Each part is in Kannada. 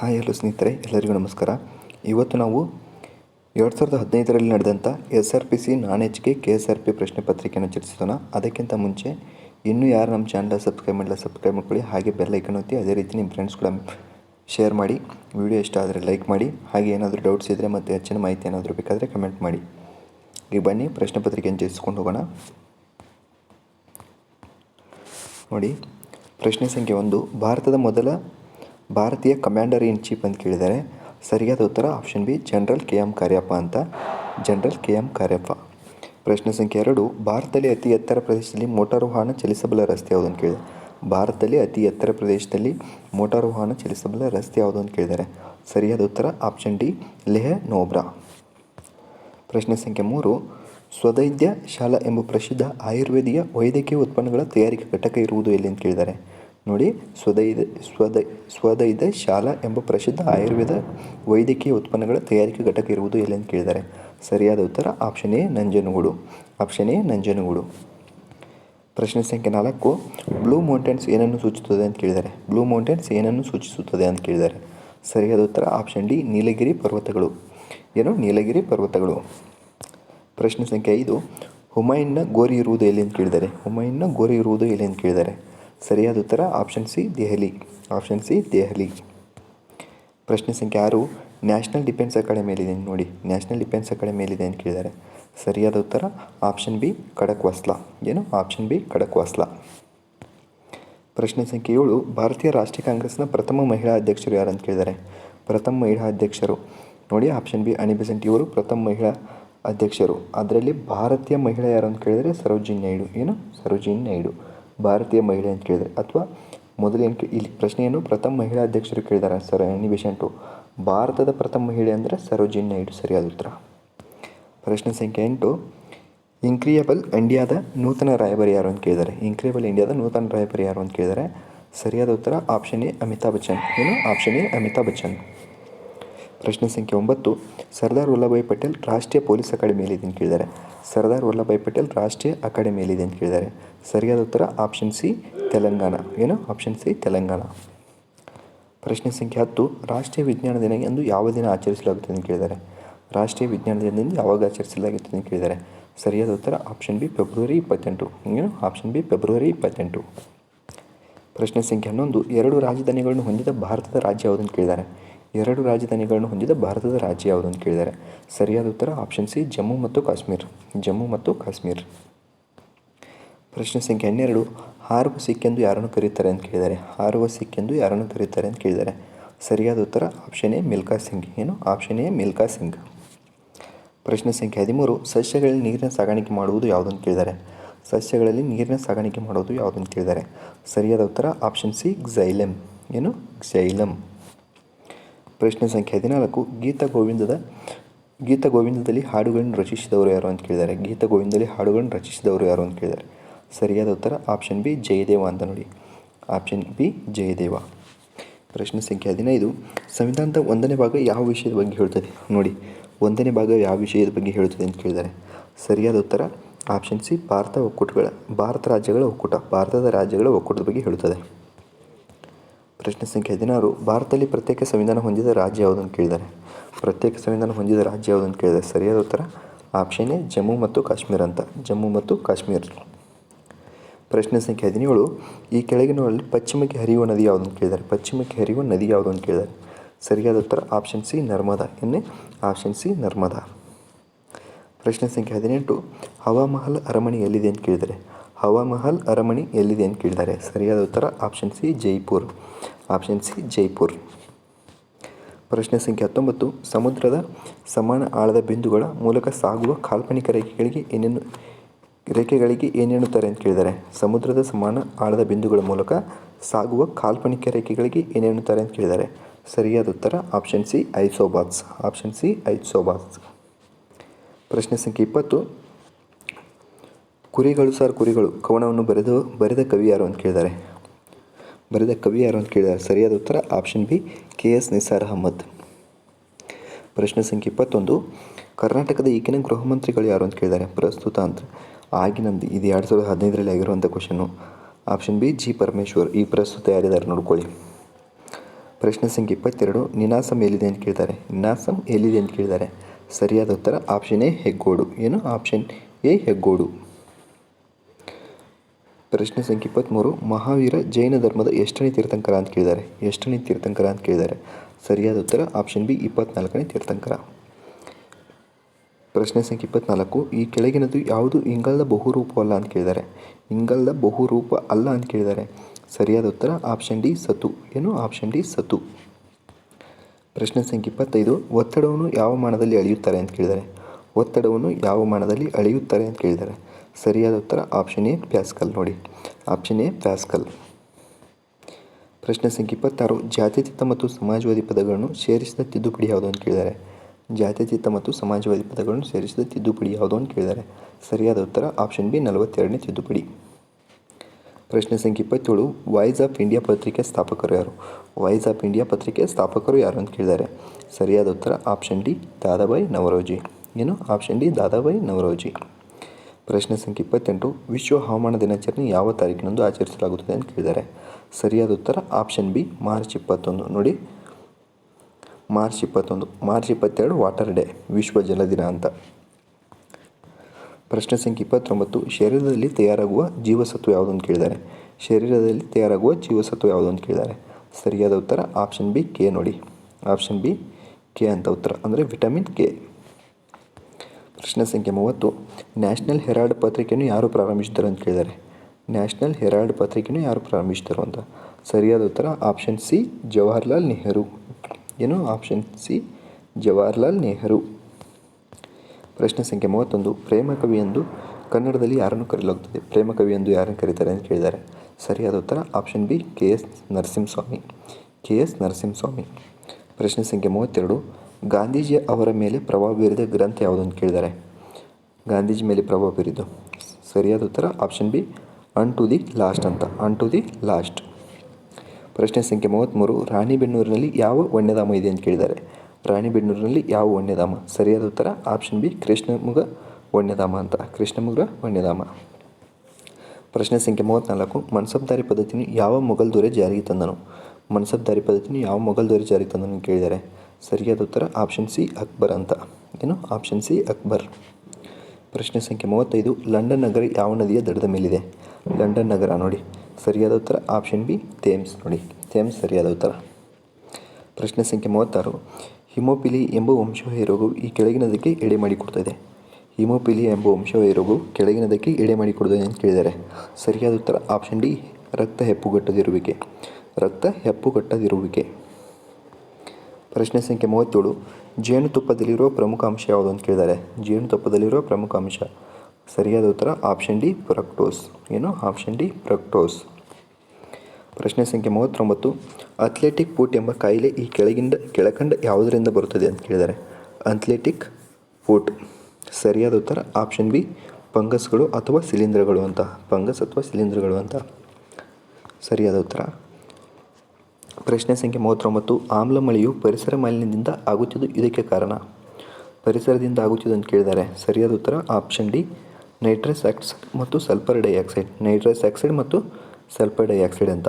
ಹಾಯ್ ಹಲೋ ಸ್ನೇಹಿತರೆ, ಎಲ್ಲರಿಗೂ ನಮಸ್ಕಾರ. ಇವತ್ತು ನಾವು ಎರಡು ಸಾವಿರದ ಹದಿನೈದರಲ್ಲಿ ನಡೆದಂಥ S R P C non H K K S R P ಪ್ರಶ್ನೆ ಪತ್ರಿಕೆಯನ್ನು ಚರ್ಚಿಸೋಣ. ಅದಕ್ಕಿಂತ ಮುಂಚೆ ಇನ್ನೂ ಯಾರು ನಮ್ಮ ಚಾನಲ್ ಸಬ್ಸ್ಕ್ರೈಬ್ ಮಾಡಿಲ್ಲ, ಸಬ್ಸ್ಕ್ರೈಬ್ ಮಾಡ್ಕೊಳ್ಳಿ. ಹಾಗೆ ಬೆಲ್ ಐಕನ್ ಒತ್ತಿ ಅದೇ ರೀತಿ ನಿಮ್ಮ ಫ್ರೆಂಡ್ಸ್ ಕೂಡ ಶೇರ್ ಮಾಡಿ ವಿಡಿಯೋ ಇಷ್ಟ ಆದರೆ ಲೈಕ್ ಮಾಡಿ, ಹಾಗೆ ಏನಾದರೂ ಡೌಟ್ಸ್ ಇದ್ದರೆ ಮತ್ತು ಹೆಚ್ಚಿನ ಮಾಹಿತಿ ಏನಾದರೂ ಬೇಕಾದರೆ ಕಮೆಂಟ್ ಮಾಡಿ. ಈಗ ಬನ್ನಿ, ಪ್ರಶ್ನೆ ಪತ್ರಿಕೆಯನ್ನು ಚರ್ಚಿಸ್ಕೊಂಡು ಹೋಗೋಣ. ನೋಡಿ, ಪ್ರಶ್ನೆ ಸಂಖ್ಯೆ ಒಂದು, ಭಾರತದ ಮೊದಲ ಭಾರತೀಯ ಕಮಾಂಡರ್ ಇನ್ ಚೀಫ್ ಅಂತ ಕೇಳಿದ್ದಾರೆ. ಸರಿಯಾದ ಉತ್ತರ option B, general K M Cariappa ಅಂತ. General K M Cariappa. ಪ್ರಶ್ನೆ ಸಂಖ್ಯೆ ಎರಡು, ಭಾರತದಲ್ಲಿ ಅತಿ ಎತ್ತರ ಪ್ರದೇಶದಲ್ಲಿ ಮೋಟಾರು ವಾಹನ ಚಲಿಸಬಲ್ಲ ರಸ್ತೆ ಯಾವುದು ಅಂತ ಕೇಳಿದೆ ಭಾರತದಲ್ಲಿ ಅತಿ ಎತ್ತರ ಪ್ರದೇಶದಲ್ಲಿ ಮೋಟಾರು ವಾಹನ ಚಲಿಸಬಲ್ಲ ರಸ್ತೆ ಯಾವುದು ಅಂತ ಕೇಳಿದ್ದಾರೆ. ಸರಿಯಾದ ಉತ್ತರ ಆಪ್ಷನ್ ಡಿ, ಲೆಹ್ ನೋಬ್ರಾ. ಪ್ರಶ್ನೆ ಸಂಖ್ಯೆ ಮೂರು ಸ್ವದೈದ್ಯ ಶಾಲಾ ಎಂಬ ಪ್ರಸಿದ್ಧ ಆಯುರ್ವೇದಿಯ ವೈದ್ಯಕೀಯ ಉತ್ಪನ್ನಗಳ ತಯಾರಿಕಾ ಘಟಕ ಇರುವುದು ಎಲ್ಲಿ ಅಂತ ಕೇಳಿದ್ದಾರೆ. ನೋಡಿ, ಸ್ವದೈದ, ಸ್ವದೈ, ಸ್ವದೈದ ಶಾಲಾ ಎಂಬ ಪ್ರಸಿದ್ಧ ಆಯುರ್ವೇದ ವೈದ್ಯಕೀಯ ಉತ್ಪನ್ನಗಳ ತಯಾರಿಕೆ ಘಟಕ ಇರುವುದು ಎಲ್ಲಿ ಕೇಳಿದ್ದಾರೆ ಸರಿಯಾದ ಉತ್ತರ option A Nanjangud. Option A Nanjangud. ಪ್ರಶ್ನೆ ಸಂಖ್ಯೆ ನಾಲ್ಕು. ಬ್ಲೂ ಮೌಂಟೇನ್ಸ್ ಏನನ್ನು ಸೂಚಿಸುತ್ತದೆ ಅಂತ ಕೇಳಿದ್ದಾರೆ ಬ್ಲೂ ಮೌಂಟೇನ್ಸ್ ಏನನ್ನು ಸೂಚಿಸುತ್ತದೆ ಅಂತ ಕೇಳಿದ್ದಾರೆ ಸರಿಯಾದ ಉತ್ತರ ಆಪ್ಷನ್ ಡಿ ನೀಲಗಿರಿ ಪರ್ವತಗಳು. ಏನು? ನೀಲಗಿರಿ ಪರ್ವತಗಳು. ಪ್ರಶ್ನೆ ಸಂಖ್ಯೆ ಐದು. ಹುಮಾಯೂನ್ನ ಗೋರಿ ಇರುವುದು ಎಲ್ಲಿ ಅಂತ ಕೇಳಿದ್ದಾರೆ ಹುಮಾಯೂನ್ನ ಗೋರಿ ಇರುವುದು ಎಲ್ಲಿ ಅಂತ ಕೇಳಿದ್ದಾರೆ ಸರಿಯಾದ ಉತ್ತರ option C Delhi. Option C Delhi. ಪ್ರಶ್ನೆ ಸಂಖ್ಯೆ ಆರು ನ್ಯಾಷನಲ್ ಡಿಫೆನ್ಸ್ ಅಕಾಡೆಮಿ ಎಲ್ಲಿದೆ ನೋಡಿ. ನ್ಯಾಷನಲ್ ಡಿಫೆನ್ಸ್ ಅಕಾಡೆಮಿ ಎಲ್ಲಿದೆ ಅಂತ ಕೇಳಿದ್ದಾರೆ. ಸರಿಯಾದ ಉತ್ತರ ಆಪ್ಷನ್ ಬಿ ಖಡಕ್ ವಾಸ್ಲಾ. ಏನು? ಆಪ್ಷನ್ ಬಿ ಖಡಕ್ ವಾಸ್ಲಾ. ಪ್ರಶ್ನೆ ಸಂಖ್ಯೆ ಏಳು, ಭಾರತೀಯ ರಾಷ್ಟ್ರೀಯ ಕಾಂಗ್ರೆಸ್ನ ಪ್ರಥಮ ಮಹಿಳಾ ಅಧ್ಯಕ್ಷರು ಯಾರು ಅಂತ ಕೇಳಿದ್ದಾರೆ. ಪ್ರಥಮ ಮಹಿಳಾ ಅಧ್ಯಕ್ಷರು. ನೋಡಿ ಆಪ್ಷನ್ ಬಿ ಅನಿಬೆಸೆಂಟ್ ಇವರು ಪ್ರಥಮ ಮಹಿಳಾ ಅಧ್ಯಕ್ಷರು. ಅದರಲ್ಲಿ ಭಾರತೀಯ ಮಹಿಳೆ ಯಾರು ಅಂತ ಕೇಳಿದರೆ ಸರೋಜಿನಿ ನಾಯ್ಡು. ಏನು? ಸರೋಜಿನಿ ನಾಯ್ಡು. ಭಾರತೀಯ ಮಹಿಳೆ ಅಂತ ಕೇಳಿದರೆ, ಅಥವಾ ಮೊದಲು ಇಲ್ಲಿ ಪ್ರಶ್ನೆಯನ್ನು ಪ್ರಥಮ ಮಹಿಳಾ ಅಧ್ಯಕ್ಷರು ಕೇಳಿದ್ದಾರೆ ಸರ್ ಅನಿಬೇಷನ್ ಟು ಭಾರತದ ಪ್ರಥಮ ಮಹಿಳೆ ಅಂದರೆ ಸರೋಜಿನಿ ನಾಯ್ಡು, ಸರಿಯಾದ ಉತ್ತರ. ಪ್ರಶ್ನೆ ಸಂಖ್ಯೆ ಎಂಟು. ಇನ್ಕ್ರಿಯಬಲ್ ಇಂಡಿಯಾದ ನೂತನ ರಾಯಭಾರಿ ಯಾರು ಅಂತ ಕೇಳಿದ್ದಾರೆ ಇನ್ಕ್ರಿಯಬಲ್ ಇಂಡಿಯಾದ ನೂತನ ರಾಯಭಾರಿ ಯಾರು ಅಂತ ಕೇಳಿದ್ದಾರೆ ಸರಿಯಾದ ಉತ್ತರ ಆಪ್ಷನ್ ಎ ಅಮಿತಾಬ್ ಬಚ್ಚನ್. ಏನು? Option A Amitabh Bachchan. ಪ್ರಶ್ನೆ ಸಂಖ್ಯೆ ಒಂಬತ್ತು, ಸರ್ದಾರ್ ವಲ್ಲಭಾಯ್ ಪಟೇಲ್ ರಾಷ್ಟ್ರೀಯ ಪೊಲೀಸ್ ಅಕಾಡೆಮಿ ಎಲ್ಲಿದೆ ಅಂತ ಕೇಳಿದ್ದಾರೆ. ಸರ್ದಾರ್ ವಲ್ಲಭಾಯ್ ಪಟೇಲ್ ರಾಷ್ಟ್ರೀಯ ಅಕಾಡೆಮಿ ಎಲ್ಲಿದೆ ಅಂತ ಕೇಳಿದ್ದಾರೆ. ಸರಿಯಾದ ಉತ್ತರ ಆಪ್ಷನ್ ಸಿ ತೆಲಂಗಾಣ. ಏನು? Option C Telangana. ಪ್ರಶ್ನೆ ಸಂಖ್ಯೆ ಹತ್ತು, ರಾಷ್ಟ್ರೀಯ ವಿಜ್ಞಾನ ದಿನ ಎಂದು ಯಾವ ದಿನ ಆಚರಿಸಲಾಗುತ್ತದೆ ಅಂತ ಕೇಳಿದ್ದಾರೆ. ರಾಷ್ಟ್ರೀಯ ವಿಜ್ಞಾನ ದಿನದಿಂದ ಯಾವಾಗ ಆಚರಿಸಲಾಗುತ್ತದೆ ಅಂತ ಕೇಳಿದ್ದಾರೆ. ಸರಿಯಾದ ಉತ್ತರ ಆಪ್ಷನ್ ಬಿ ಫೆಬ್ರವರಿ ಇಪ್ಪತ್ತೆಂಟು. ಏನು? ಆಪ್ಷನ್ ಬಿ ಫೆಬ್ರವರಿ ಇಪ್ಪತ್ತೆಂಟು. ಪ್ರಶ್ನೆ ಸಂಖ್ಯೆ ಹನ್ನೊಂದು, ಎರಡು ರಾಜಧಾನಿಗಳನ್ನು ಹೊಂದಿದ ಭಾರತದ ರಾಜ್ಯ ಯಾವುದು ಅಂತ ಕೇಳಿದ್ದಾರೆ. ಎರಡು ರಾಜಧಾನಿಗಳನ್ನು ಹೊಂದಿದ ಭಾರತದ ರಾಜ್ಯ ಯಾವುದು ಅಂತ ಕೇಳಿದ್ದಾರೆ ಸರಿಯಾದ ಉತ್ತರ ಆಪ್ಷನ್ ಸಿ ಜಮ್ಮು ಮತ್ತು ಕಾಶ್ಮೀರ್. ಜಮ್ಮು ಮತ್ತು ಕಾಶ್ಮೀರ್. ಪ್ರಶ್ನೆ ಸಂಖ್ಯೆ ಹನ್ನೆರಡು, ಹಾರುವ ಸಿಕ್ಕೆಂದು ಯಾರನ್ನು ಕರೀತಾರೆ ಅಂತ ಕೇಳಿದ್ದಾರೆ ಹಾರುವ ಸಿಕ್ಕೆಂದು ಯಾರನ್ನು ಕರೀತಾರೆ ಅಂತ ಕೇಳಿದ್ದಾರೆ ಸರಿಯಾದ ಉತ್ತರ ಆಪ್ಷನ್ ಎ ಮಿಲ್ಕಾ ಸಿಂಗ್. ಏನು? Option A Milkha Singh. ಪ್ರಶ್ನೆ ಸಂಖ್ಯೆ ಹದಿಮೂರು, ಸಸ್ಯಗಳಲ್ಲಿ ನೀರಿನ ಸಾಗಾಣಿಕೆ ಮಾಡುವುದು ಯಾವುದು ಅಂತ ಕೇಳಿದ್ದಾರೆ ಸಸ್ಯಗಳಲ್ಲಿ ನೀರಿನ ಸಾಗಾಣಿಕೆ ಮಾಡುವುದು ಯಾವುದು ಅಂತ ಕೇಳಿದ್ದಾರೆ ಸರಿಯಾದ ಉತ್ತರ ಆಪ್ಷನ್ ಸಿ ಝೈಲಮ್ ಏನು? ಝೈಲಮ್ ಪ್ರಶ್ನೆ ಸಂಖ್ಯೆ ಹದಿನಾಲ್ಕು, ಗೀತ ಗೋವಿಂದದ, ಗೀತ ಗೋವಿಂದದಲ್ಲಿ ಹಾಡುಗಳನ್ನು ರಚಿಸಿದವರು ಯಾರು ಅಂತ ಕೇಳಿದ್ದಾರೆ. ಗೀತ ಗೋವಿಂದದಲ್ಲಿ ಹಾಡುಗಳನ್ನು ರಚಿಸಿದವರು ಯಾರು ಅಂತ ಕೇಳಿದ್ದಾರೆ. ಸರಿಯಾದ ಉತ್ತರ ಆಪ್ಷನ್ ಬಿ, ಜಯದೇವ ಅಂತ ನೋಡಿ. Option B, Jayadeva. ಪ್ರಶ್ನೆ ಸಂಖ್ಯೆ ಹದಿನೈದು, ಸಂವಿಧಾನದ ಒಂದನೇ ಭಾಗ ಯಾವ ವಿಷಯದ ಬಗ್ಗೆ ಹೇಳ್ತದೆ? ನೋಡಿ, ಒಂದನೇ ಭಾಗ ಯಾವ ವಿಷಯದ ಬಗ್ಗೆ ಹೇಳುತ್ತದೆ ಅಂತ ಕೇಳಿದ್ದಾರೆ. ಸರಿಯಾದ ಉತ್ತರ ಆಪ್ಷನ್ ಸಿ, ಭಾರತ ಒಕ್ಕೂಟಗಳ, ಭಾರತ ರಾಜ್ಯಗಳ ಒಕ್ಕೂಟ, ಭಾರತದ ರಾಜ್ಯಗಳ ಒಕ್ಕೂಟದ ಬಗ್ಗೆ ಹೇಳುತ್ತದೆ ಪ್ರಶ್ನೆ ಸಂಖ್ಯೆ ಹದಿನಾರು, ಭಾರತದಲ್ಲಿ ಪ್ರತ್ಯೇಕ ಸಂವಿಧಾನ ಹೊಂದಿದ ರಾಜ್ಯ ಯಾವುದು ಅಂತ ಕೇಳಿದ್ದಾರೆ. ಪ್ರತ್ಯೇಕ ಸಂವಿಧಾನ ಹೊಂದಿದ ರಾಜ್ಯ ಯಾವುದು ಅಂತ ಕೇಳಿದ್ದಾರೆ ಸರಿಯಾದ ಉತ್ತರ ಆಪ್ಷನ್ ಎ, ಜಮ್ಮು ಮತ್ತು ಕಾಶ್ಮೀರ ಅಂತ. ಜಮ್ಮು ಮತ್ತು ಕಾಶ್ಮೀರ. ಪ್ರಶ್ನೆ ಸಂಖ್ಯೆ ಹದಿನೇಳು, ಈ ಕೆಳಗಿನವರಲ್ಲಿ ಪಶ್ಚಿಮಕ್ಕೆ ಹರಿಯುವ ನದಿ ಯಾವುದು ಅಂತ ಕೇಳಿದ್ದಾರೆ. ಪಶ್ಚಿಮಕ್ಕೆ ಹರಿಯುವ ನದಿ ಯಾವುದು ಅಂತ ಕೇಳಿದ್ದಾರೆ. ಸರಿಯಾದ ಉತ್ತರ ಆಪ್ಷನ್ ಸಿ, ನರ್ಮದಾ. ಎನ್ನೇ ಆಪ್ಷನ್ ಸಿ, ನರ್ಮದಾ. ಪ್ರಶ್ನೆ ಸಂಖ್ಯೆ ಹದಿನೆಂಟು, ಹವಾಮಹಲ್ ಅರಮನೆ ಎಲ್ಲಿದೆ ಅಂತ ಕೇಳಿದ್ದಾರೆ. ಹವಾಮಹಲ್ ಅರಮನೆ ಎಲ್ಲಿದೆ ಅಂತ ಕೇಳಿದ್ದಾರೆ. ಸರಿಯಾದ ಉತ್ತರ option C Jaipur. Option C Jaipur. ಪ್ರಶ್ನೆ ಸಂಖ್ಯೆ ಹತ್ತೊಂಬತ್ತು. ಸಮುದ್ರದ ಸಮಾನ ಆಳದ ಬಿಂದುಗಳ ಮೂಲಕ ಸಾಗುವ ಕಾಲ್ಪನಿಕ ರೇಖೆಗಳಿಗೆ ಏನೇನು ರೇಖೆಗಳಿಗೆ ಏನೇನುತ್ತಾರೆ ಅಂತ ಕೇಳಿದ್ದಾರೆ. ಸಮುದ್ರದ ಸಮಾನ ಆಳದ ಬಿಂದುಗಳ ಮೂಲಕ ಸಾಗುವ ಕಾಲ್ಪನಿಕ ರೇಖೆಗಳಿಗೆ ಏನೇನುತ್ತಾರೆ ಅಂತ ಕೇಳಿದ್ದಾರೆ. ಸರಿಯಾದ ಉತ್ತರ option C isobaths option C isobaths ಪ್ರಶ್ನೆ ಸಂಖ್ಯೆ ಇಪ್ಪತ್ತು. ಕುರಿಗಳು ಸರ್, ಕುರಿಗಳು. ಕವನವನ್ನು ಬರೆದು, ಬರೆದ ಕವಿ ಯಾರು ಅಂತ ಕೇಳಿದ್ದಾರೆ ಬರೆದ ಕವಿ ಯಾರು ಅಂತ ಕೇಳಿದ್ದಾರೆ ಸರಿಯಾದ ಉತ್ತರ option B, K S Nisar Ahmed ಪ್ರಶ್ನೆ ಸಂಖ್ಯೆ ಇಪ್ಪತ್ತೊಂದು. ಕರ್ನಾಟಕದ ಈಗಿನ ಗೃಹ ಮಂತ್ರಿಗಳು ಯಾರು ಅಂತ ಕೇಳಿದ್ದಾರೆ ಪ್ರಸ್ತುತ ಅಂತ. ಆಗಿನಂದು, ಇದು ಎರಡು ಸಾವಿರದ ಹದಿನೈದರಲ್ಲಿ ಆಗಿರುವಂಥ question option B, G Parameshwar. ಈ ಪ್ರಸ್ತುತ ಯಾರಿದ್ದಾರೆ ನೋಡ್ಕೊಳ್ಳಿ. ಪ್ರಶ್ನೆ ಸಂಖ್ಯೆ ಇಪ್ಪತ್ತೆರಡು. ನಿನಾಸಂ ಎಲ್ಲಿದೆ ಅಂತ ಕೇಳಿದ್ದಾರೆ ನಿನಾಸಂ ಎಲ್ಲಿದೆ ಅಂತ ಕೇಳಿದ್ದಾರೆ ಸರಿಯಾದ ಉತ್ತರ ಆಪ್ಷನ್ ಎ, ಹೆಗ್ಗೋಡು. ಏನು? Option A, Heggodu. ಪ್ರಶ್ನೆ ಸಂಖ್ಯೆ ಇಪ್ಪತ್ತ್ಮೂರು ಮಹಾವೀರ ಜೈನ ಧರ್ಮದ ಎಷ್ಟನೇ ತೀರ್ಥಂಕರ ಅಂತ ಕೇಳಿದ್ದಾರೆ. ಎಷ್ಟನೇ ತೀರ್ಥಂಕರ ಅಂತ ಕೇಳಿದ್ದಾರೆ. ಸರಿಯಾದ ಉತ್ತರ ಆಪ್ಷನ್ ಬಿ ಇಪ್ಪತ್ನಾಲ್ಕನೇ ತೀರ್ಥಂಕರ. ಪ್ರಶ್ನೆ ಸಂಖ್ಯೆ ಇಪ್ಪತ್ನಾಲ್ಕು, ಈ ಕೆಳಗಿನದು ಯಾವುದು ಇಂಗಾಲದ ಬಹುರೂಪವಲ್ಲ ಅಂತ ಕೇಳಿದ್ದಾರೆ. ಇಂಗಾಲದ ಬಹುರೂಪ ಅಲ್ಲ ಅಂತ ಕೇಳಿದ್ದಾರೆ. ಸರಿಯಾದ ಉತ್ತರ ಆಪ್ಷನ್ ಡಿ ಸತು ಏನು ಆಪ್ಷನ್ ಡಿ ಸತು ಪ್ರಶ್ನೆ ಸಂಖ್ಯೆ ಇಪ್ಪತ್ತೈದು, ಒತ್ತಡವನ್ನು ಯಾವ ಮಾನದಲ್ಲಿ ಅಳೆಯುತ್ತಾರೆ ಅಂತ ಕೇಳಿದ್ದಾರೆ. ಒತ್ತಡವನ್ನು ಯಾವ ಮಾನದಲ್ಲಿ ಅಳೆಯುತ್ತಾರೆ ಅಂತ ಕೇಳಿದ್ದಾರೆ. ಸರಿಯಾದ ಉತ್ತರ ಆಪ್ಷನ್ ಎ ಪ್ಯಾಸ್ಕಲ್ ನೋಡಿ. ಆಪ್ಷನ್ ಎ ಪ್ಯಾಸ್ಕಲ್ ಪ್ರಶ್ನೆ ಸಂಖ್ಯೆ ಇಪ್ಪತ್ತಾರು ಜಾತ್ಯತೀತ ಮತ್ತು ಸಮಾಜವಾದಿ ಪದಗಳನ್ನು ಸೇರಿಸಿದ ತಿದ್ದುಪಡಿ ಯಾವುದು ಅಂತ ಕೇಳಿದ್ದಾರೆ. ಜಾತ್ಯತೀತ ಮತ್ತು ಸಮಾಜವಾದಿ ಪದಗಳನ್ನು ಸೇರಿಸಿದ ತಿದ್ದುಪಡಿ ಯಾವುದು ಅಂತ ಕೇಳಿದ್ದಾರೆ. ಸರಿಯಾದ ಉತ್ತರ ಆಪ್ಷನ್ ಬಿ ನಲವತ್ತೆರಡನೇ ತಿದ್ದುಪಡಿ. ಪ್ರಶ್ನೆ ಸಂಖ್ಯೆ ಇಪ್ಪತ್ತೇಳು ವಾಯ್ಸ್ ಆಫ್ ಇಂಡಿಯಾ ಪತ್ರಿಕೆ ಸ್ಥಾಪಕರು ಯಾರು? ವಾಯ್ಸ್ ಆಫ್ ಇಂಡಿಯಾ ಪತ್ರಿಕೆ ಸ್ಥಾಪಕರು ಯಾರು ಅಂತ ಕೇಳಿದ್ದಾರೆ. ಸರಿಯಾದ ಉತ್ತರ ಆಪ್ಷನ್ ಡಿ ದಾದಾಬಾಯಿ ನವರೋಜಿ ಏನು? ಆಪ್ಷನ್ ಡಿ ದಾದಾಬಾಯಿ ನವರೋಜಿ ಪ್ರಶ್ನೆ ಸಂಖ್ಯೆ ಇಪ್ಪತ್ತೆಂಟು, ವಿಶ್ವ ಹವಾಮಾನ ದಿನಾಚರಣೆ ಯಾವ ತಾರೀಕಿನಂದು ಆಚರಿಸಲಾಗುತ್ತದೆ ಅಂತ ಕೇಳಿದ್ದಾರೆ. ಸರಿಯಾದ ಉತ್ತರ ಆಪ್ಷನ್ ಬಿ, ಮಾರ್ಚ್ ಇಪ್ಪತ್ತೊಂದು. ನೋಡಿ. ಮಾರ್ಚ್ ಇಪ್ಪತ್ತೊಂದು, ಮಾರ್ಚ್ ಇಪ್ಪತ್ತೆರಡು, ವಾಟರ್ ಡೇ, ವಿಶ್ವ ಜಲ ದಿನ ಅಂತ. ಪ್ರಶ್ನೆ ಸಂಖ್ಯೆ ಇಪ್ಪತ್ತೊಂಬತ್ತು, ಶರೀರದಲ್ಲಿ ತಯಾರಾಗುವ ಜೀವಸತ್ವ ಯಾವುದು ಅಂತ ಕೇಳಿದ್ದಾರೆ. ಶರೀರದಲ್ಲಿ ತಯಾರಾಗುವ ಜೀವಸತ್ವ ಯಾವುದು ಅಂತ ಕೇಳಿದ್ದಾರೆ. ಸರಿಯಾದ ಉತ್ತರ ಆಪ್ಷನ್ ಬಿ, ಕೆ ನೋಡಿ. ಆಪ್ಷನ್ ಬಿ, ಕೆ ಅಂತ ಉತ್ತರ. ಅಂದರೆ ವಿಟಮಿನ್ ಕೆ. ಪ್ರಶ್ನೆ ಸಂಖ್ಯೆ ಮೂವತ್ತು. ನ್ಯಾಷನಲ್ ಹೆರಾಲ್ಡ್ ಪತ್ರಿಕೆಯನ್ನು ಯಾರು ಪ್ರಾರಂಭಿಸಿದರು ಅಂತ ಕೇಳಿದ್ದಾರೆ ನ್ಯಾಷನಲ್ ಹೆರಾಲ್ಡ್ ಪತ್ರಿಕೆಯನ್ನು ಯಾರು ಪ್ರಾರಂಭಿಸಿದರು ಅಂತ? ಸರಿಯಾದ ಉತ್ತರ, ಆಪ್ಷನ್ ಸಿ, ಜವಾಹರ್ಲಾಲ್ ನೆಹರು. ಏನು? Option C, Jawaharlal Nehru. ಪ್ರಶ್ನೆ ಸಂಖ್ಯೆ ಮೂವತ್ತೊಂದು. ಪ್ರೇಮ ಕವಿ ಎಂದು ಕನ್ನಡದಲ್ಲಿ ಯಾರನ್ನು ಕರೆಯಲಾಗುತ್ತದೆ? ಪ್ರೇಮ ಕವಿ ಎಂದು ಯಾರನ್ನು ಕರೀತಾರೆ ಅಂತ ಕೇಳಿದ್ದಾರೆ ಸರಿಯಾದ ಉತ್ತರ, option B, K S Narasimhaswamy. K S Narasimhaswamy. ಪ್ರಶ್ನೆ ಸಂಖ್ಯೆ ಮೂವತ್ತೆರಡು. ಗಾಂಧೀಜಿ ಅವರ ಮೇಲೆ ಪ್ರಭಾವ ಬೀರಿದ ಗ್ರಂಥ ಯಾವುದು ಅಂತ ಕೇಳಿದ್ದಾರೆ ಗಾಂಧೀಜಿ ಮೇಲೆ ಪ್ರಭಾವ ಬೀರಿದ್ದು. ಸರಿಯಾದ ಉತ್ತರ option B unto the last ಅಂತ. ಅನ್ ಟು ದಿ ಲಾಸ್ಟ್ ಪ್ರಶ್ನೆ ಸಂಖ್ಯೆ ಮೂವತ್ತ್ಮೂರು ರಾಣಿಬೆನ್ನೂರಿನಲ್ಲಿ ಯಾವ ವನ್ಯಧಾಮ ಇದೆ ಅಂತ ಕೇಳಿದ್ದಾರೆ ರಾಣಿಬೆನ್ನೂರಿನಲ್ಲಿ ಯಾವ ವನ್ಯಧಾಮ? ಸರಿಯಾದ ಉತ್ತರ ಆಪ್ಷನ್ ಬಿ, ಕೃಷ್ಣಮುಗ ವನ್ಯಧಾಮ ಅಂತ. ಕೃಷ್ಣಮುಗ ವನ್ಯಧಾಮ. ಪ್ರಶ್ನೆ ಸಂಖ್ಯೆ ಮೂವತ್ತ್ನಾಲ್ಕು ಮನ್ಸಬ್ದಾರಿ ಪದ್ಧತಿಯನ್ನು ಯಾವ ಮೊಘಲ್ ದೊರೆ ಜಾರಿಗೆ ತಂದನು? ಮನ್ಸಬ್ದಾರಿ ಪದ್ಧತಿಯನ್ನು ಯಾವ ಮೊಘಲ್ ದೊರೆ ಜಾರಿಗೆ ತಂದನು ಕೇಳಿದ್ದಾರೆ ಸರಿಯಾದ ಉತ್ತರ ಆಪ್ಷನ್ ಸಿ ಅಕ್ಬರ್ ಅಂತ. ಏನು? Option C Akbar. ಪ್ರಶ್ನೆ ಸಂಖ್ಯೆ ಮೂವತ್ತೈದು, ಲಂಡನ್ ನಗರ ಯಾವ ನದಿಯ ದಡದ ಮೇಲಿದೆ? ಲಂಡನ್ ನಗರ ನೋಡಿ. ಸರಿಯಾದ ಉತ್ತರ ಆಪ್ಷನ್ ಬಿ ಥೇಮ್ಸ್ ನೋಡಿ. ಥೇಮ್ಸ್ ಸರಿಯಾದ ಉತ್ತರ. ಪ್ರಶ್ನೆ ಸಂಖ್ಯೆ ಮೂವತ್ತಾರು ಹಿಮೋಪಿಲಿ ಎಂಬ ವಂಶವಾಹಿ ರೋಗವು ಈ ಕೆಳಗಿನದಕ್ಕೆ ಎಡೆ ಮಾಡಿಕೊಡ್ತದೆ ಹಿಮೋಪಿಲಿ ಎಂಬ ವಂಶವಾಹಿ ರೋಗವು ಕೆಳಗಿನದಕ್ಕೆ ಎಡೆ ಮಾಡಿಕೊಡ್ತದೆ ಅಂತ ಕೇಳಿದ್ದಾರೆ. ಸರಿಯಾದ ಉತ್ತರ ಆಪ್ಷನ್ ಡಿ ರಕ್ತ ಹೆಪ್ಪುಗಟ್ಟದಿರುವಿಕೆ. ರಕ್ತ ಹೆಪ್ಪುಗಟ್ಟದಿರುವಿಕೆ. ಪ್ರಶ್ನೆ ಸಂಖ್ಯೆ ಮೂವತ್ತೇಳು, ಜೇನುತುಪ್ಪದಲ್ಲಿರೋ ಪ್ರಮುಖ ಅಂಶ ಯಾವುದು ಅಂತ ಕೇಳಿದ್ದಾರೆ. ಜೇನುತುಪ್ಪದಲ್ಲಿರೋ ಪ್ರಮುಖ ಅಂಶ. ಸರಿಯಾದ ಉತ್ತರ ಆಪ್ಷನ್ ಡಿ ಪ್ರಕ್ಟೋಸ್ ಏನು? ಆಪ್ಷನ್ ಡಿ ಪ್ರಕ್ಟೋಸ್ ಪ್ರಶ್ನೆ ಸಂಖ್ಯೆ ಮೂವತ್ತೊಂಬತ್ತು ಅಥ್ಲೆಟಿಕ್ ಫುಟ್ ಎಂಬ ಕಾಯಿಲೆ ಈ ಕೆಳಗಿಂದ, ಕೆಳಕಂಡ ಯಾವುದರಿಂದ ಬರುತ್ತದೆ ಅಂತ ಕೇಳಿದ್ದಾರೆ. ಅಥ್ಲೆಟಿಕ್ ಫುಟ್ ಸರಿಯಾದ ಉತ್ತರ ಆಪ್ಷನ್ ಬಿ ಫಂಗಸ್ಗಳು ಅಥವಾ ಸಿಲಿಂಡರ್ಗಳು ಅಂತ. ಫಂಗಸ್ ಅಥವಾ ಸಿಲಿಂಡರ್ಗಳು ಅಂತ. ಸರಿಯಾದ ಉತ್ತರ. ಪ್ರಶ್ನೆ ಸಂಖ್ಯೆ ಮೂವತ್ತೊಂಬತ್ತು, ಆಮ್ಲ ಮಳೆಯು ಪರಿಸರ ಮಾಲಿನ್ಯದಿಂದ ಆಗುತ್ತಿದ್ದು ಇದಕ್ಕೆ ಕಾರಣ? ಪರಿಸರದಿಂದ ಆಗುತ್ತಿದ್ದು ಅಂತ ಕೇಳಿದ್ದಾರೆ. ಸರಿಯಾದ ಉತ್ತರ ಆಪ್ಷನ್ ಡಿ ನೈಟ್ರಸ್ ಆಕ್ಸೈಡ್ ಮತ್ತು ಸಲ್ಫರ್ ಡೈಆಕ್ಸೈಡ್ ನೈಟ್ರಸ್ ಆಕ್ಸೈಡ್ ಮತ್ತು ಸಲ್ಫರ್ ಡೈಆಕ್ಸೈಡ್ ಅಂತ.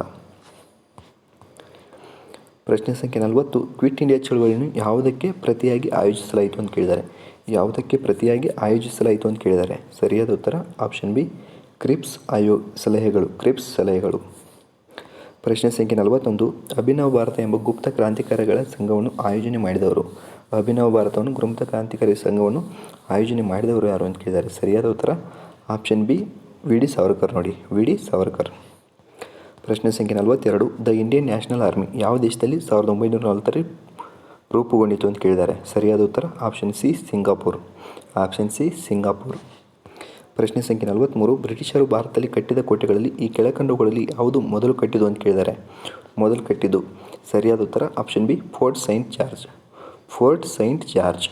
ಪ್ರಶ್ನೆ ಸಂಖ್ಯೆ ನಲವತ್ತು, ಕ್ವಿಟ್ ಇಂಡಿಯಾ ಚಳುವಳಿಯನ್ನು ಯಾವುದಕ್ಕೆ ಪ್ರತಿಯಾಗಿ ಆಯೋಜಿಸಲಾಯಿತು ಅಂತ ಕೇಳಿದ್ದಾರೆ. ಯಾವುದಕ್ಕೆ ಪ್ರತಿಯಾಗಿ ಆಯೋಜಿಸಲಾಯಿತು ಅಂತ ಕೇಳಿದ್ದಾರೆ. ಸರಿಯಾದ ಉತ್ತರ ಆಪ್ಷನ್ ಬಿ ಕ್ರಿಪ್ಸ್ ಆಯೋ ಸಲಹೆಗಳು. ಕ್ರಿಪ್ಸ್ ಸಲಹೆಗಳು. ಪ್ರಶ್ನೆ ಸಂಖ್ಯೆ ನಲವತ್ತೊಂದು, ಅಭಿನವ ಭಾರತ ಎಂಬ ಗುಪ್ತ ಕ್ರಾಂತಿಕಾರಿಗಳ ಸಂಘವನ್ನು ಆಯೋಜನೆ ಮಾಡಿದವರು. ಅಭಿನವ ಭಾರತವನ್ನು ಗುಪ್ತ ಕ್ರಾಂತಿಕಾರಿ ಸಂಘವನ್ನು ಆಯೋಜನೆ ಮಾಡಿದವರು ಯಾರು ಅಂತ ಕೇಳಿದ್ದಾರೆ ಸರಿಯಾದ ಉತ್ತರ option B, V D Savarkar ನೋಡಿ. V D Savarkar. ಪ್ರಶ್ನೆ ಸಂಖ್ಯೆ ನಲವತ್ತೆರಡು, ದ ಇಂಡಿಯನ್ ನ್ಯಾಷನಲ್ ಆರ್ಮಿ ಯಾವ ದೇಶದಲ್ಲಿ ಸಾವಿರದ ಒಂಬೈನೂರ ನಲವತ್ತರಲ್ಲಿ ರೂಪುಗೊಂಡಿತು ಅಂತ ಕೇಳಿದ್ದಾರೆ ಸರಿಯಾದ ಉತ್ತರ option C, Singapore. Option C, Singapore. ಪ್ರಶ್ನೆ ಸಂಖ್ಯೆ ನಲವತ್ತ್ಮೂರು ಬ್ರಿಟಿಷರು ಭಾರತದಲ್ಲಿ ಕಟ್ಟಿದ ಕೋಟೆಗಳಲ್ಲಿ ಈ ಕೆಳಕಂಡವುಗಳಲ್ಲಿ ಯಾವುದು ಮೊದಲು ಕಟ್ಟಿದ್ದು ಅಂತ ಕೇಳಿದ್ದಾರೆ. ಮೊದಲು ಕಟ್ಟಿದ್ದು ಸರಿಯಾದ ಉತ್ತರ option B, fort Saint George. Fort Saint George.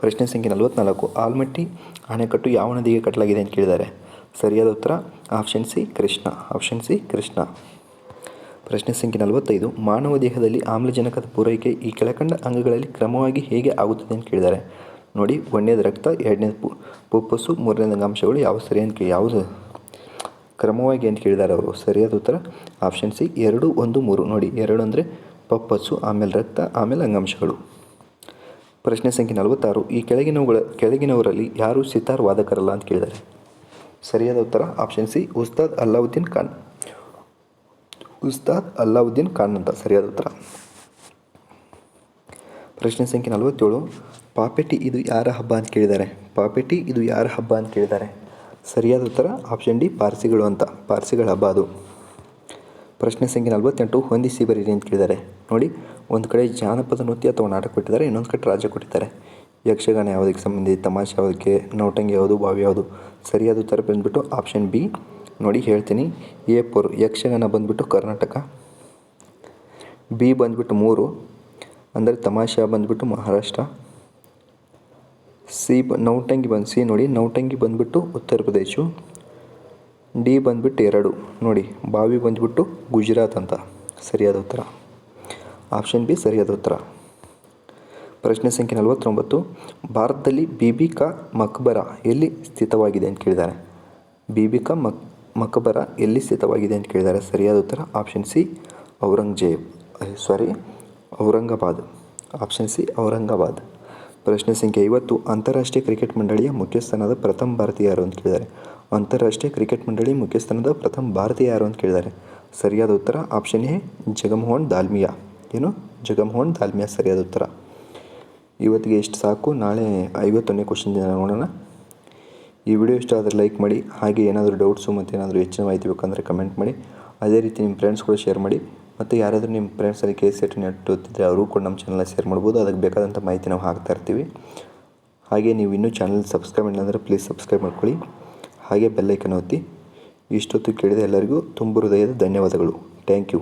ಪ್ರಶ್ನೆ ಸಂಖ್ಯೆ ನಲವತ್ನಾಲ್ಕು, ಆಲ್ಮಟ್ಟಿ ಅಣೆಕಟ್ಟು ಯಾವ ನದಿಗೆ ಕಟ್ಟಲಾಗಿದೆ ಅಂತ ಕೇಳಿದ್ದಾರೆ. ಸರಿಯಾದ ಉತ್ತರ option C, Krishna. Option C, Krishna. ಪ್ರಶ್ನೆ ಸಂಖ್ಯೆ ನಲವತ್ತೈದು, ಮಾನವ ದೇಹದಲ್ಲಿ ಆಮ್ಲಜನಕದ ಪೂರೈಕೆ ಈ ಕೆಳಕಂಡ ಅಂಗಗಳಲ್ಲಿ ಕ್ರಮವಾಗಿ ಹೇಗೆ ಆಗುತ್ತದೆ ಅಂತ ಕೇಳಿದ್ದಾರೆ. ನೋಡಿ ಒಂದನೇದು ರಕ್ತ, ಎರಡನೇದು ಪು, ಪುಪ್ಪಸು, ಮೂರನೇದು ಅಂಗಾಂಶಗಳು ಯಾವ ಸರಿ ಅಂತ ಯಾವುದು? ಕ್ರಮವಾಗಿ ಅಂತ ಕೇಳಿದ್ದಾರೆ ಅವರು, ಸರಿಯಾದ ಉತ್ತರ ಆಪ್ಷನ್ ಸಿ, ಎರಡು, ಒಂದು, ಮೂರು. ನೋಡಿ, ಎರಡು ಅಂದರೆ ಪಪ್ಪಸ್ಸು ಆಮೇಲೆ ರಕ್ತ, ಆಮೇಲೆ ಅಂಗಾಂಶಗಳು. ಪ್ರಶ್ನೆ ಸಂಖ್ಯೆ ನಲವತ್ತಾರು, ಈ ಕೆಳಗಿನವುಗಳ, ಕೆಳಗಿನವರಲ್ಲಿ ಯಾರು ಸಿತಾರ್ ವಾದಕರಲ್ಲ ಅಂತ ಕೇಳಿದ್ದಾರೆ ಸರಿಯಾದ ಉತ್ತರ ಆಪ್ಷನ್ ಸಿ, ಉಸ್ತಾದ್ ಅಲ್ಲಾವುದ್ದೀನ್ ಖಾನ್. ಉಸ್ತಾದ್ ಅಲ್ಲಾವುದ್ದೀನ್ ಖಾನ್ ಅಂತ ಸರಿಯಾದ ಉತ್ತರ. ಪ್ರಶ್ನೆ ಸಂಖ್ಯೆ ನಲವತ್ತೇಳು ಪಾಪೆಟಿ ಇದು ಯಾರ ಹಬ್ಬ ಅಂತ ಕೇಳಿದ್ದಾರೆ ಪಾಪೆಟಿ ಇದು ಯಾರ ಹಬ್ಬ ಅಂತ ಕೇಳಿದ್ದಾರೆ ಸರಿಯಾದ ಉತ್ತರ ಆಪ್ಷನ್ ಡಿ ಪಾರ್ಸಿಗಳು ಅಂತ. ಪಾರ್ಸಿಗಳ ಹಬ್ಬ ಅದು. ಪ್ರಶ್ನೆ ಸಂಖ್ಯೆ ನಲವತ್ತೆಂಟು ಹೊಂದಿಸಿ ಬರೀರಿ ಅಂತ ಕೇಳಿದ್ದಾರೆ ನೋಡಿ, ಒಂದು ಕಡೆ ಜಾನಪದ ನೃತ್ಯ ಅಥವಾ ನಾಟಕ ಕೊಟ್ಟಿದ್ದಾರೆ, ಇನ್ನೊಂದು ಕಡೆ ರಾಜ್ಯ ಕೊಟ್ಟಿದ್ದಾರೆ. ಯಕ್ಷಗಾನ ಯಾವುದಕ್ಕೆ ಸಂಬಂಧಿ ತಮಾಷೆ ಯಾವುದಕ್ಕೆ ನೌಟಂಗಿ ಯಾವುದು ಬಾವಿ ಯಾವುದು? ಸರಿಯಾದ ಉತ್ತರ ಬಂದುಬಿಟ್ಟು ಆಪ್ಷನ್ ಬಿ. ನೋಡಿ, ಹೇಳ್ತೀನಿ. ಎ ಪೋರ್, ಯಕ್ಷಗಾನ ಬಂದ್ಬಿಟ್ಟು ಕರ್ನಾಟಕ. ಬಿ ಬಂದ್ಬಿಟ್ಟು ಮೂರು. ಅಂದರೆ ತಮಾಷೆ ಬಂದ್ಬಿಟ್ಟು ಮಹಾರಾಷ್ಟ್ರ. ಸಿ ಬ ನೌಟಂಗಿ ಬಂದು, ಸಿ ನೋಡಿ ನೌಟಂಗಿ ಬಂದ್ಬಿಟ್ಟು ಉತ್ತರ ಪ್ರದೇಶ. ಡಿ ಬಂದುಬಿಟ್ಟು ಎರಡು, ನೋಡಿ, ಬಾವಿ ಬಂದ್ಬಿಟ್ಟು ಗುಜರಾತ್ ಅಂತ, ಸರಿಯಾದ ಉತ್ತರ. ಆಪ್ಷನ್ ಬಿ, ಸರಿಯಾದ ಉತ್ತರ. ಪ್ರಶ್ನೆ ಸಂಖ್ಯೆ ನಲವತ್ತೊಂಬತ್ತು, ಭಾರತದಲ್ಲಿ ಬಿಬಿಕಾ ಮಕ್ಬರ ಎಲ್ಲಿ ಸ್ಥಿತವಾಗಿದೆ ಅಂತ ಕೇಳಿದ್ದಾರೆ. ಬಿಬಿಕಾ ಮಕ್, ಮಕ್ಬರ ಎಲ್ಲಿ ಸ್ಥಿತವಾಗಿದೆ ಅಂತ ಕೇಳಿದ್ದಾರೆ, ಸರಿಯಾದ ಉತ್ತರ. Option C, Aurangzeb sorry Aurangabad. Option C, Aurangabad. ಪ್ರಶ್ನೆ ಸಂಖ್ಯೆ ಐವತ್ತು, ಅಂತಾರಾಷ್ಟ್ರೀಯ ಕ್ರಿಕೆಟ್ ಮಂಡಳಿಯ ಮುಖ್ಯಸ್ಥಾನದ ಪ್ರಥಮ ಭಾರತೀಯ ಯಾರು ಅಂತ ಕೇಳಿದ್ದಾರೆ. ಅಂತಾರಾಷ್ಟ್ರೀಯ ಕ್ರಿಕೆಟ್ ಮಂಡಳಿ ಮುಖ್ಯಸ್ಥಾನದ ಪ್ರಥಮ ಭಾರತೀಯ ಯಾರು ಅಂತ ಕೇಳಿದ್ದಾರೆ. ಸರಿಯಾದ ಉತ್ತರ ಆಪ್ಷನ್ ಎ, ಜಗಮೋಹನ್ ದಾಲ್ಮಿಯಾ. ಏನು? ಜಗಮೋಹನ್ ದಾಲ್ಮಿಯಾ ಸರಿಯಾದ ಉತ್ತರ. ಇವತ್ತಿಗೆ ಎಷ್ಟು ಸಾಕು? ನಾಳೆ ಐವತ್ತೊಂದನೇ ಕ್ವಶನ್ ನೋಡೋಣ. ಈ ವಿಡಿಯೋ ಇಷ್ಟ ಆದರೆ ಲೈಕ್ ಮಾಡಿ, ಹಾಗೆ ಏನಾದರೂ ಡೌಟ್ಸು ಮತ್ತು ಏನಾದರೂ ಹೆಚ್ಚಿನ ಮಾಹಿತಿ ಬೇಕಂದರೆ ಕಮೆಂಟ್ ಮಾಡಿ. ಅದೇ ರೀತಿ ನಿಮ್ಮ ಫ್ರೆಂಡ್ಸ್ ಕೂಡ ಶೇರ್ ಮಾಡಿ. ಮತ್ತು ಯಾರಾದರೂ ನಿಮ್ಮ ಫ್ರೆಂಡ್ಸಲ್ಲಿ ಕೆ ಸೆಟ್ ನೆಟ್ ಓದ್ತಿದ್ರೆ ಅವರು ಕೂಡ ನಮ್ಮ ಚಾನಲ್ನ ಶೇರ್ ಮಾಡ್ಬೋದು. ಅದಕ್ಕೆ ಬೇಕಾದಂಥ ಮಾಹಿತಿ ನಾವು ಹಾಕ್ತಾ ಇರ್ತೀವಿ. ಹಾಗೆ ನೀವು ಇನ್ನೂ ಚಾನಲ್ ಸಬ್ಸ್ಕ್ರೈಬ್ ಮಾಡಿಲ್ಲ ಅಂದರೆ ಪ್ಲೀಸ್ ಸಬ್ಸ್ಕ್ರೈಬ್ ಮಾಡ್ಕೊಳ್ಳಿ. ಹಾಗೆ ಬೆಲ್ಲೈಕನ್ ಒತ್ತಿ. ಇಷ್ಟೊತ್ತು ಕೇಳಿದ ಎಲ್ಲರಿಗೂ ತುಂಬ ಹೃದಯದ ಧನ್ಯವಾದಗಳು. Thank you